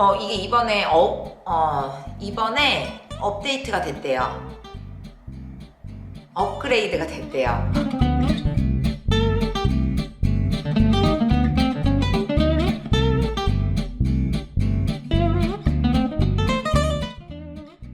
어, 이게 이번에 업, 어, 이번에 업데이트가 됐대요. 업그레이드가 됐대요.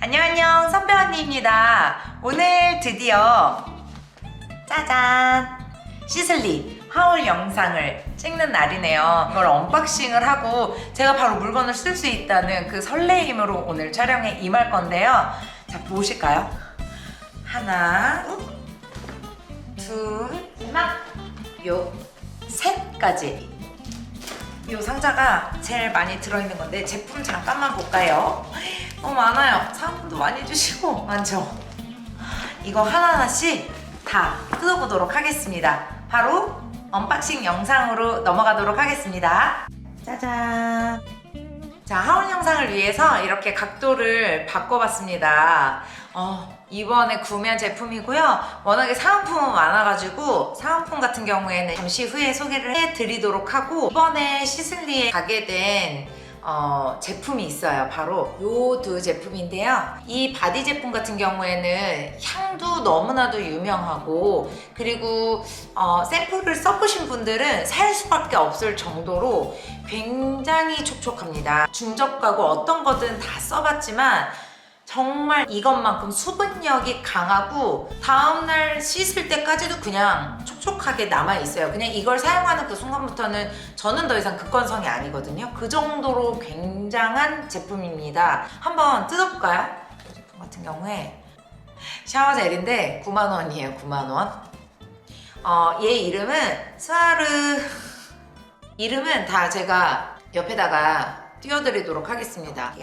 안녕 안녕 선배 언니입니다. 오늘 드디어 짜잔 시슬리 하울 영상을 찍는 날이네요. 이걸 언박싱을 하고 제가 바로 물건을 쓸 수 있다는 그 설레임으로 오늘 촬영에 임할 건데요. 자 보실까요? 하나, 둘, 막, 요 셋까지. 요 상자가 제일 많이 들어있는 건데 제품 잠깐만 볼까요? 너무 많아요. 사은품도 많이 주시고 많죠? 이거 하나하나씩 다 뜯어보도록 하겠습니다. 바로 언박싱 영상으로 넘어가도록 하겠습니다. 짜잔. 자, 하울 영상을 위해서 이렇게 각도를 바꿔봤습니다. 어, 이번에 구매한 제품이고요. 워낙에 사은품은 많아가지고 사은품 같은 경우에는 잠시 후에 소개를 해드리도록 하고 이번에 시슬리에 가게 된 어, 제품이 있어요. 바로 요 두 제품인데요. 이 바디 제품 같은 경우에는 향도 너무나도 유명하고 그리고 어, 샘플을 써보신 분들은 살 수밖에 없을 정도로 굉장히 촉촉합니다. 중저가고 어떤 거든 다 써봤지만 정말 이것만큼 수분력이 강하고 다음날 씻을 때까지도 그냥 촉촉하게 남아있어요. 그냥 이걸 사용하는 그 순간부터는 저는 더 이상 극건성이 아니거든요. 그 정도로 굉장한 제품입니다. 한번 뜯어볼까요? 이 제품 같은 경우에 샤워 젤인데 9만원이에요. 9만원. 어, 얘 이름은 스와르 이름은 다 제가 옆에다가 띄워드리도록 하겠습니다.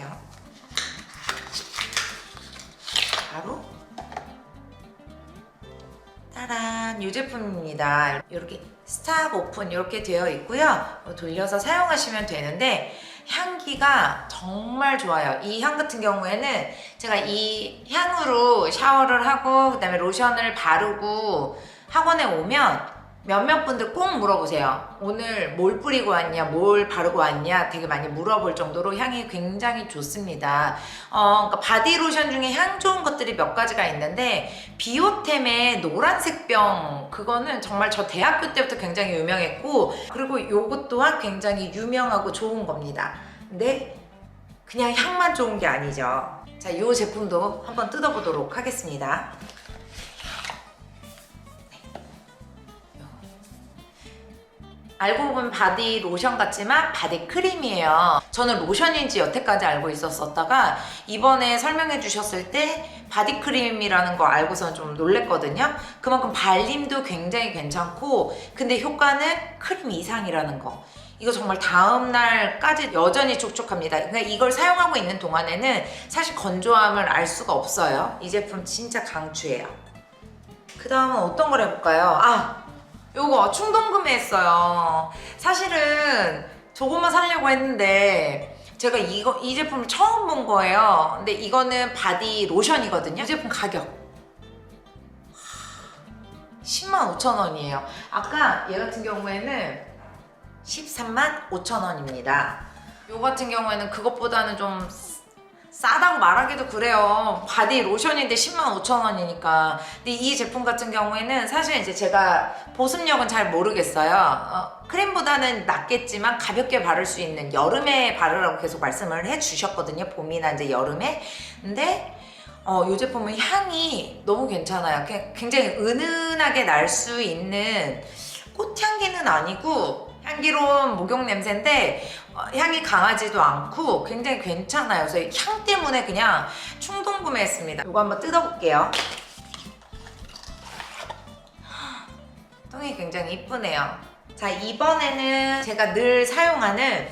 바로 따란 이 제품입니다. 이렇게 스탑 오픈 이렇게 되어 있고요. 돌려서 사용하시면 되는데 향기가 정말 좋아요. 이 향 같은 경우에는 제가 이 향으로 샤워를 하고 그다음에 로션을 바르고 학원에 오면 몇몇 분들 꼭 물어보세요. 오늘 뭘 뿌리고 왔냐, 뭘 바르고 왔냐 되게 많이 물어볼 정도로 향이 굉장히 좋습니다. 어, 그러니까 바디 로션 중에 향 좋은 것들이 몇 가지가 있는데 비오템의 노란색 병 그거는 정말 저 대학교 때부터 굉장히 유명했고 그리고 요것 또한 굉장히 유명하고 좋은 겁니다. 근데 그냥 향만 좋은 게 아니죠. 자, 이 제품도 한번 뜯어보도록 하겠습니다. 알고 보면 바디 로션 같지만 바디 크림이에요. 저는 로션인지 여태까지 알고 있었었다가 이번에 설명해 주셨을 때 바디 크림이라는 거 알고서 좀 놀랬거든요. 그만큼 발림도 굉장히 괜찮고 근데 효과는 크림 이상이라는 거. 이거 정말 다음 날까지 여전히 촉촉합니다. 그러니까 이걸 사용하고 있는 동안에는 사실 건조함을 알 수가 없어요. 이 제품 진짜 강추해요. 그 다음은 어떤 걸 해볼까요? 아, 요거 충동 구매했어요. 사실은 저것만 사려고 했는데 제가 이거 이 제품을 처음 본 거예요. 근데 이거는 바디 로션이거든요. 이 제품 가격 10만 5천 원이에요. 아까 얘 같은 경우에는 13만 5천 원입니다. 요 같은 경우에는 그것보다는 좀 싸다고 말하기도 그래요. 바디 로션인데 10만 5천 원이니까. 근데 이 제품 같은 경우에는 사실 이제 제가 보습력은 잘 모르겠어요. 어, 크림보다는 낫겠지만 가볍게 바를 수 있는 여름에 바르라고 계속 말씀을 해 주셨거든요. 봄이나 이제 여름에. 근데 어, 이 제품은 향이 너무 괜찮아요. 게- 굉장히 은은하게 날 수 있는 꽃향기는 아니고 향기로운 목욕 냄새인데 어, 향이 강하지도 않고 굉장히 괜찮아요. 그래서 향 때문에 그냥 충동 구매했습니다. 이거 한번 뜯어볼게요. 통이 굉장히 이쁘네요. 자, 이번에는 제가 늘 사용하는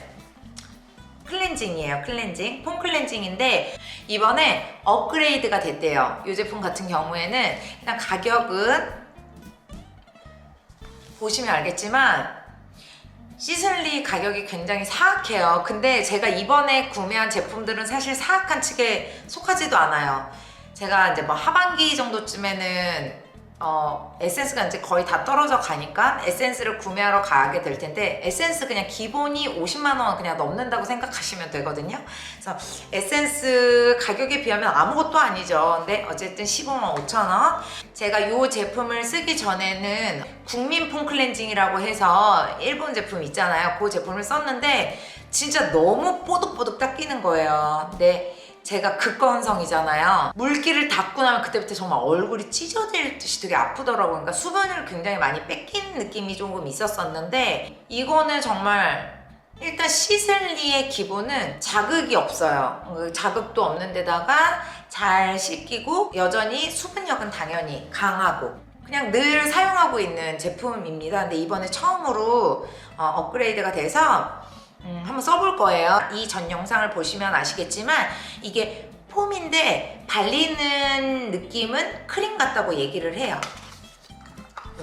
클렌징이에요. 클렌징. 폼 클렌징인데 이번에 업그레이드가 됐대요. 이 제품 같은 경우에는 일단 가격은 보시면 알겠지만 시슬리 가격이 굉장히 사악해요. 근데 제가 이번에 구매한 제품들은 사실 사악한 측에 속하지도 않아요. 제가 이제 뭐 하반기 정도쯤에는 어, 에센스가 이제 거의 다 떨어져 가니까 에센스를 구매하러 가게 될 텐데 에센스 그냥 기본이 50만 원 그냥 넘는다고 생각하시면 되거든요. 그래서 에센스 가격에 비하면 아무것도 아니죠. 근데 어쨌든 15만 5천 원. 제가 이 제품을 쓰기 전에는 국민 폼 클렌징이라고 해서 일본 제품 있잖아요. 그 제품을 썼는데 진짜 너무 뽀득뽀득 닦이는 거예요. 근데 제가 극건성이잖아요. 물기를 닦고 나면 그때부터 정말 얼굴이 찢어질 듯이 되게 아프더라고요. 그러니까 수분을 굉장히 많이 뺏긴 느낌이 조금 있었었는데 이거는 정말 일단 시슬리의 기본은 자극이 없어요. 그 자극도 없는 데다가 잘 씻기고 여전히 수분력은 당연히 강하고 그냥 늘 사용하고 있는 제품입니다. 근데 이번에 처음으로 어, 업그레이드가 돼서 음, 한번 써볼 거예요. 이 전 영상을 보시면 아시겠지만 이게 폼인데 발리는 느낌은 크림 같다고 얘기를 해요.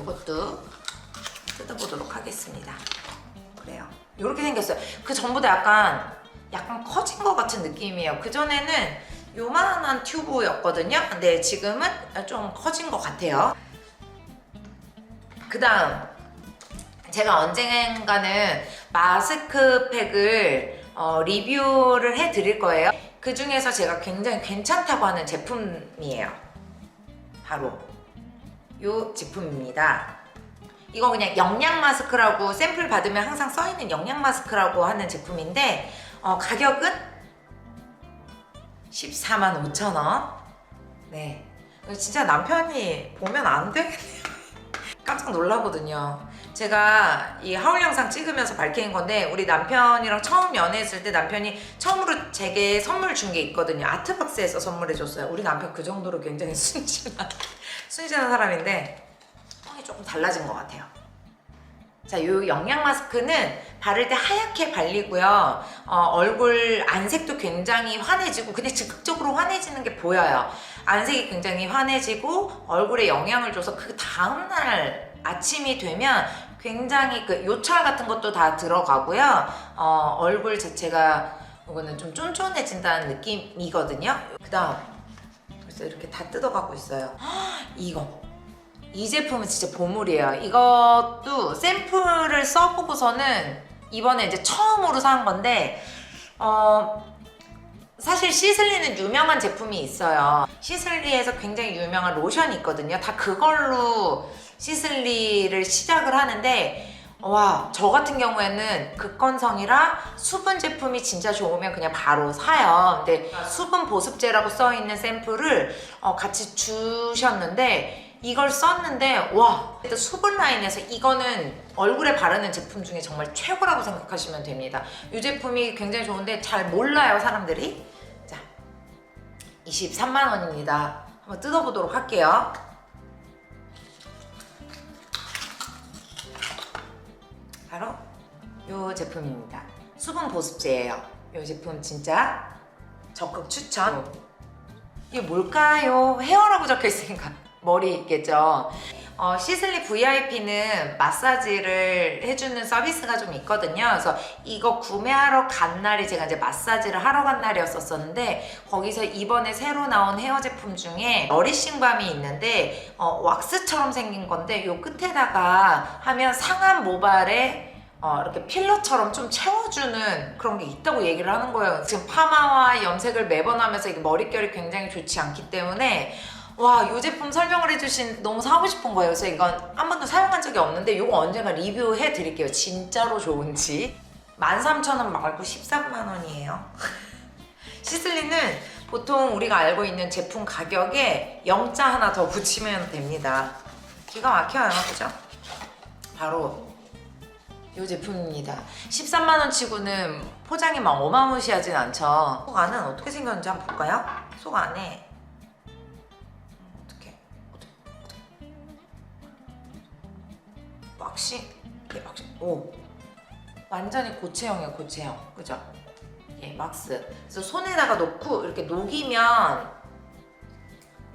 이것도 뜯어보도록 하겠습니다. 그래요. 이렇게 생겼어요. 그 전보다 약간 약간 커진 것 같은 느낌이에요. 그 전에는 요만한 튜브였거든요. 근데 지금은 좀 커진 것 같아요. 그 다음 제가 언젠가는 마스크팩을 어, 리뷰를 해드릴 거예요. 그 중에서 제가 굉장히 괜찮다고 하는 제품이에요. 바로 이 제품입니다. 이거 그냥 영양 마스크라고 샘플 받으면 항상 써있는 영양 마스크라고 하는 제품인데 어, 가격은 14만 5천 원. 네. 이거 진짜 남편이 보면 안 되겠네요. 깜짝 놀라거든요. 제가 이 하울 영상 찍으면서 밝힌 건데 우리 남편이랑 처음 연애했을 때 남편이 처음으로 제게 선물 준 게 있거든요. 아트박스에서 선물해 줬어요. 우리 남편 그 정도로 굉장히 순진한 순진한 사람인데 톤이 조금 달라진 것 같아요. 자, 이 영양 마스크는 바를 때 하얗게 발리고요. 어, 얼굴 안색도 굉장히 환해지고, 근데 즉각적으로 환해지는 게 보여요. 안색이 굉장히 환해지고, 얼굴에 영향을 줘서 그 다음날 아침이 되면 굉장히 그 요철 같은 것도 다 들어가고요. 어, 얼굴 자체가 이거는 좀 쫀쫀해진다는 느낌이거든요. 그 다음, 그래서 이렇게 다 뜯어가고 있어요. 이거. 이 제품은 진짜 보물이에요. 이것도 샘플을 써보고서는 이번에 이제 처음으로 산 건데, 어, 사실 시슬리는 유명한 제품이 있어요. 시슬리에서 굉장히 유명한 로션이 있거든요. 다 그걸로 시슬리를 시작을 하는데, 와, 저 같은 경우에는 극건성이라 수분 제품이 진짜 좋으면 그냥 바로 사요. 근데 수분 보습제라고 써 있는 샘플을 어, 같이 주셨는데, 이걸 썼는데 와 일단 수분 라인에서 이거는 얼굴에 바르는 제품 중에 정말 최고라고 생각하시면 됩니다. 이 제품이 굉장히 좋은데 잘 몰라요 사람들이. 자 23만 원입니다. 한번 뜯어보도록 할게요. 바로 이 제품입니다. 수분 보습제예요. 이 제품 진짜 적극 추천. 이게 뭘까요? 헤어라고 적혀 있으니까 머리 있겠죠. 어, 시슬리 VIP는 마사지를 해주는 서비스가 좀 있거든요. 그래서 이거 구매하러 간 날이 제가 이제 마사지를 하러 간 날이었었는데 거기서 이번에 새로 나온 헤어 제품 중에 너리싱 밤이 있는데 어, 왁스처럼 생긴 건데 요 끝에다가 하면 상한 모발에 어, 이렇게 필러처럼 좀 채워주는 그런 게 있다고 얘기를 하는 거예요. 지금 파마와 염색을 매번 하면서 이게 머릿결이 굉장히 좋지 않기 때문에 와, 이 제품 설명을 해주신 너무 사고 싶은 거예요. 그래서 이건 한 번도 사용한 적이 없는데 이거 언젠가 리뷰해 드릴게요. 진짜로 좋은지. 13,000원 말고 13만 원이에요. 시슬리는 보통 우리가 알고 있는 제품 가격에 영자 하나 더 붙이면 됩니다. 기가 막혀요, 그죠? 바로 이 제품입니다. 13만 원 치고는 포장이 막 어마무시하진 않죠. 속 안은 어떻게 생겼는지 한번 볼까요? 속 안에 왁싱 예 왁싱 오 완전히 고체형이에요 고체형 그죠? 예 막스 그래서 손에다가 놓고 이렇게 녹이면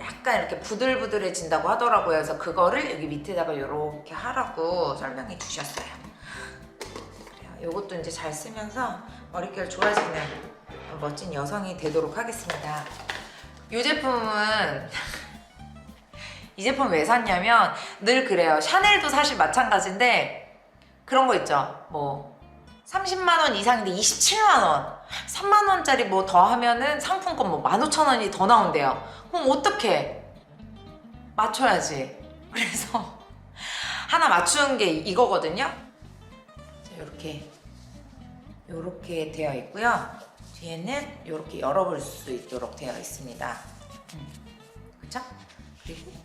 약간 이렇게 부들부들해진다고 하더라고요. 그래서 그거를 여기 밑에다가 이렇게 하라고 설명해 주셨어요. 그래요. 이것도 이제 잘 쓰면서 머릿결 좋아지는 멋진 여성이 되도록 하겠습니다. 이 제품은 이 제품 왜 샀냐면 늘 그래요. 샤넬도 사실 마찬가지인데 그런 거 있죠. 뭐 30만 원 이상인데 27만 원, 3만 원짜리 뭐 더 하면은 상품권 뭐 15,000원이 더 나온대요. 그럼 어떻게 맞춰야지. 그래서 하나 맞추는 게 이거거든요. 자, 이렇게 이렇게 되어 있고요. 뒤에는 이렇게 열어볼 수 있도록 되어 있습니다. 음, 그죠? 그리고 뿅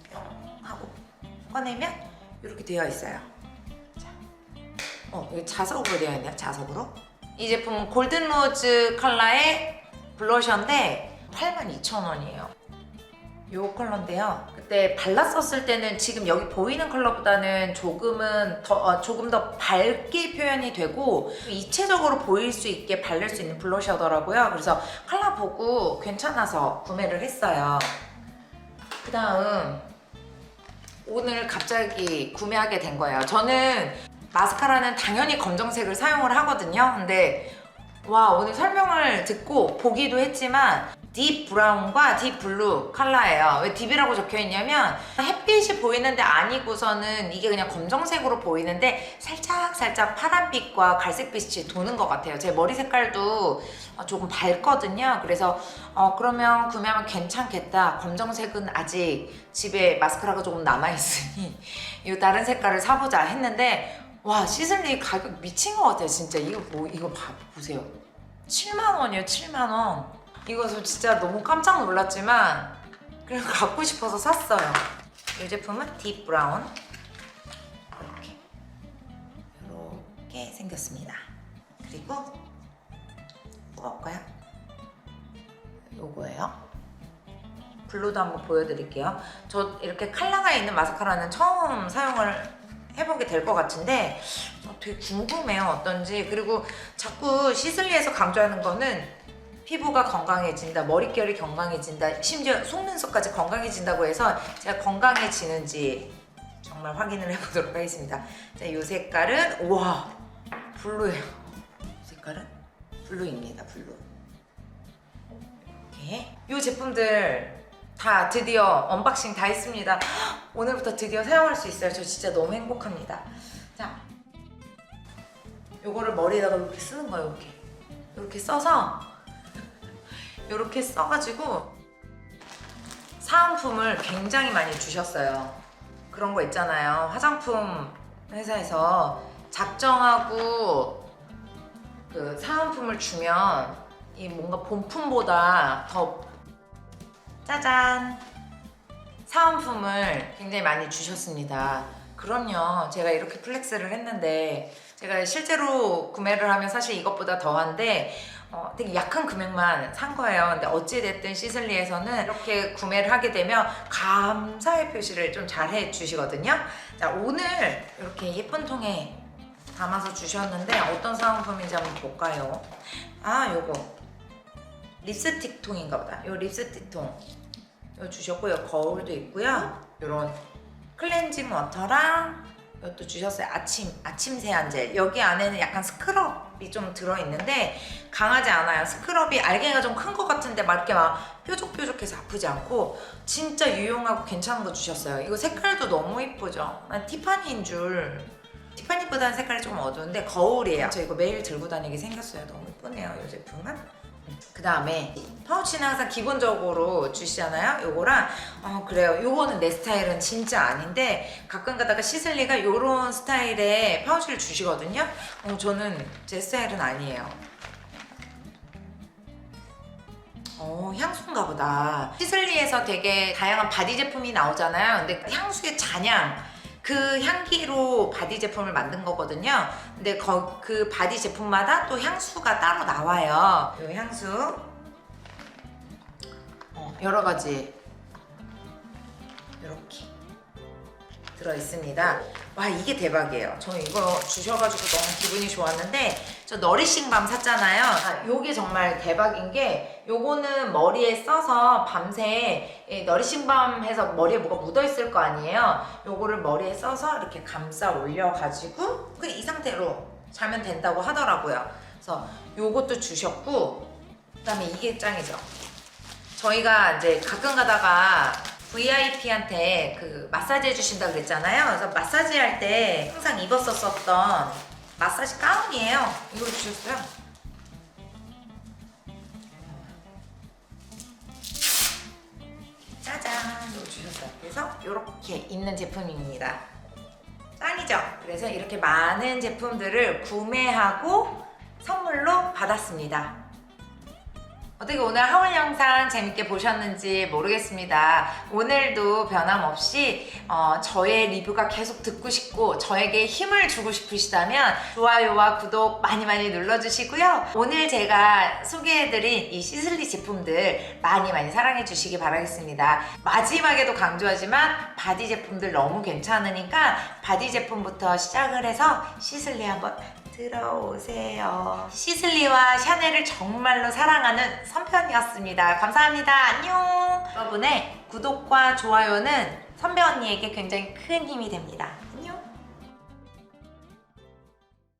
하고 꺼내면 이렇게 되어 있어요. 자, 어, 자석으로 되어 있네요. 자석으로. 이 제품은 골든 로즈 컬러의 블러셔인데 82,000원이에요. 요 컬러인데요. 그때 발랐었을 때는 지금 여기 보이는 컬러보다는 조금은 더 어, 조금 더 밝게 표현이 되고 입체적으로 보일 수 있게 바를 수 있는 블러셔더라고요. 그래서 컬러 보고 괜찮아서 구매를 했어요. 그 다음 오늘 갑자기 구매하게 된 거예요. 저는 마스카라는 당연히 검정색을 사용을 하거든요. 근데 와 오늘 설명을 듣고 보기도 했지만 딥 브라운과 딥 블루 컬러예요. 왜 딥이라고 적혀 있냐면 햇빛이 보이는데 아니고서는 이게 그냥 검정색으로 보이는데 살짝 살짝 파란빛과 갈색빛이 도는 것 같아요. 제 머리 색깔도 어, 조금 밝거든요. 그래서 어 그러면 구매하면 괜찮겠다. 검정색은 아직 집에 마스카라가 조금 남아 있으니 이 다른 색깔을 사보자 했는데 와 시슬리 가격 미친 것 같아요. 진짜 이거 뭐 이거 봐 보세요. 7만 원이요. 7만 원. 이거 저 진짜 너무 깜짝 놀랐지만 그래서 갖고 싶어서 샀어요. 이 제품은 딥 브라운 이렇게 이렇게 생겼습니다. 그리고 뽑아볼까요? 요거예요. 블루도 한번 보여드릴게요. 저 이렇게 컬러가 있는 마스카라는 처음 사용을 해보게 될 것 같은데 어, 되게 궁금해요 어떤지 그리고 자꾸 시슬리에서 강조하는 거는 피부가 건강해진다 머릿결이 건강해진다 심지어 속눈썹까지 건강해진다고 해서 제가 건강해지는지 정말 확인을 해보도록 하겠습니다 자 이 색깔은 우와 블루예요 이 색깔은 블루입니다 블루 이렇게 이 제품들 다 드디어 언박싱 다 했습니다. 오늘부터 드디어 사용할 수 있어요. 저 진짜 너무 행복합니다. 자, 요거를 머리에다가 이렇게 쓰는 거예요. 이렇게 이렇게 써서 이렇게 써가지고 사은품을 굉장히 많이 주셨어요. 그런 거 있잖아요. 화장품 회사에서 작정하고 그 사은품을 주면 이 뭔가 본품보다 더 짜잔! 사은품을 굉장히 많이 주셨습니다. 그럼요. 제가 이렇게 플렉스를 했는데, 제가 실제로 구매를 하면 사실 이것보다 더한데, 어, 되게 약한 금액만 산 거예요. 근데 어찌됐든 시슬리에서는 이렇게 구매를 하게 되면 감사의 표시를 좀 잘 해 주시거든요. 자, 오늘 이렇게 예쁜 통에 담아서 주셨는데, 어떤 사은품인지 한번 볼까요? 아, 요거. 립스틱 통인가 보다. 요 립스틱 통. 요 주셨고, 요 거울도 있고요. 요런 클렌징 워터랑 이것도 주셨어요. 아침, 아침 세안젤. 여기 안에는 약간 스크럽이 좀 들어 있는데, 강하지 않아요. 스크럽이 알갱이가 좀 큰 것 같은데, 막 이렇게 막 뾰족뾰족해서 아프지 않고, 진짜 유용하고 괜찮은 거 주셨어요. 이거 색깔도 너무 이쁘죠? 난 티파니인 줄. 티파니보다는 색깔이 조금 어두운데, 거울이에요. 저 이거 매일 들고 다니게 생겼어요. 너무 이쁘네요, 이 제품은. 그 다음에 파우치는 항상 기본적으로 주시잖아요. 요거랑 어 그래요. 요거는 내 스타일은 진짜 아닌데 가끔 가다가 시슬리가 요런 스타일의 파우치를 주시거든요. 어 저는 제 스타일은 아니에요. 어 향수인가 보다. 시슬리에서 되게 다양한 바디 제품이 나오잖아요. 근데 향수의 잔향 그 향기로 바디 제품을 만든 거거든요. 근데 거, 그 바디 제품마다 또 향수가 따로 나와요. 이 향수. 어, 여러 가지. 이렇게 들어 있습니다. 와 이게 대박이에요. 저는 이거 주셔가지고 너무 기분이 좋았는데 저 너리싱 밤 샀잖아요. 아, 요게 정말 대박인 게 요거는 머리에 써서 밤새 이 너리싱 밤 해서 머리에 뭐가 묻어 있을 거 아니에요. 요거를 머리에 써서 이렇게 감싸 올려가지고 그 이 상태로 자면 된다고 하더라고요. 그래서 요것도 주셨고 그다음에 이게 짱이죠. 저희가 이제 가끔 가다가 VIP한테 그 마사지 해주신다 그랬잖아요. 그래서 마사지 할 때 항상 입었었던 마사지 가운이에요. 이걸 주셨어요. 짜잔 이거 주셨어요. 그래서 이렇게 입는 제품입니다. 짱이죠? 그래서 이렇게 많은 제품들을 구매하고 선물로 받았습니다. 어떻게 오늘 하울 영상 재밌게 보셨는지 모르겠습니다. 오늘도 변함없이 어, 저의 리뷰가 계속 듣고 싶고 저에게 힘을 주고 싶으시다면 좋아요와 구독 많이 많이 눌러주시고요. 오늘 제가 소개해드린 이 시슬리 제품들 많이 많이 사랑해 주시기 바라겠습니다. 마지막에도 강조하지만 바디 제품들 너무 괜찮으니까 바디 제품부터 시작을 해서 시슬리 한번 들어오세요. 시슬리와 샤넬을 정말로 사랑하는 선배언니였습니다. 감사합니다. 안녕. 여러분의 구독과 좋아요는 선배 언니에게 굉장히 큰 힘이 됩니다.